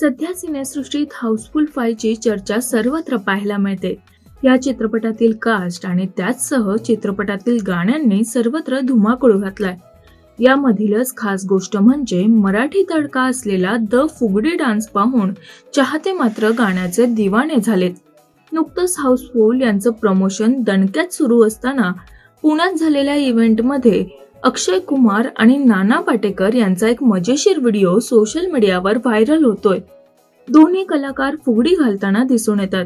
सध्या सिनेसृष्टीत हाऊसफुल फायची चर्चा सर्वत्र पाहायला मिळते. या चित्रपटातील कास्ट आणि त्याचसह चित्रपटातील गाण्यांनी सर्वत्र धुमाकूळ घातलाय. यामधीलच खास गोष्ट म्हणजे मराठी तडका असलेला द फुगडी डान्स पाहून चाहते मात्र गाण्याचे दिवाणे झालेत. नुकतंच हाऊसफुल यांचं प्रमोशन दणक्यात सुरू असताना पुण्यात झालेल्या इव्हेंटमध्ये अक्षय कुमार आणि नाना पाटेकर यांचा एक मजेशीर व्हिडिओ सोशल मीडियावर व्हायरल होतोय. दोन्ही कलाकार फुगडी घालताना दिसून येतात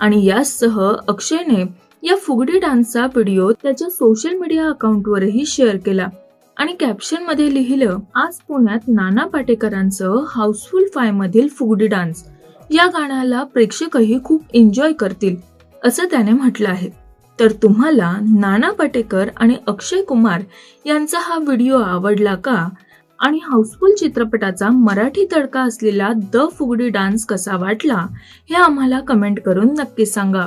आणि यासह अक्षयने या फुगडी डान्सचा व्हिडिओ त्याच्या सोशल मीडिया अकाउंटवरही शेअर केला आणि कॅप्शनमध्ये लिहिलं आज पुण्यात नाना पाटेकरांचं हाऊसफुल फाय मधील फुगडी डान्स. या गाण्याला प्रेक्षकही खूप एन्जॉय करतील असं त्याने म्हटलं आहे. तर तुम्हाला नाना पाटेकर आणि अक्षय कुमार यांचा हा व्हिडिओ आवडला का? आणि हाऊसफुल चित्रपटाचा मराठी तडका असलेला द फुगडी डान्स कसा वाटला? हे आम्हाला कमेंट करून नक्की सांगा.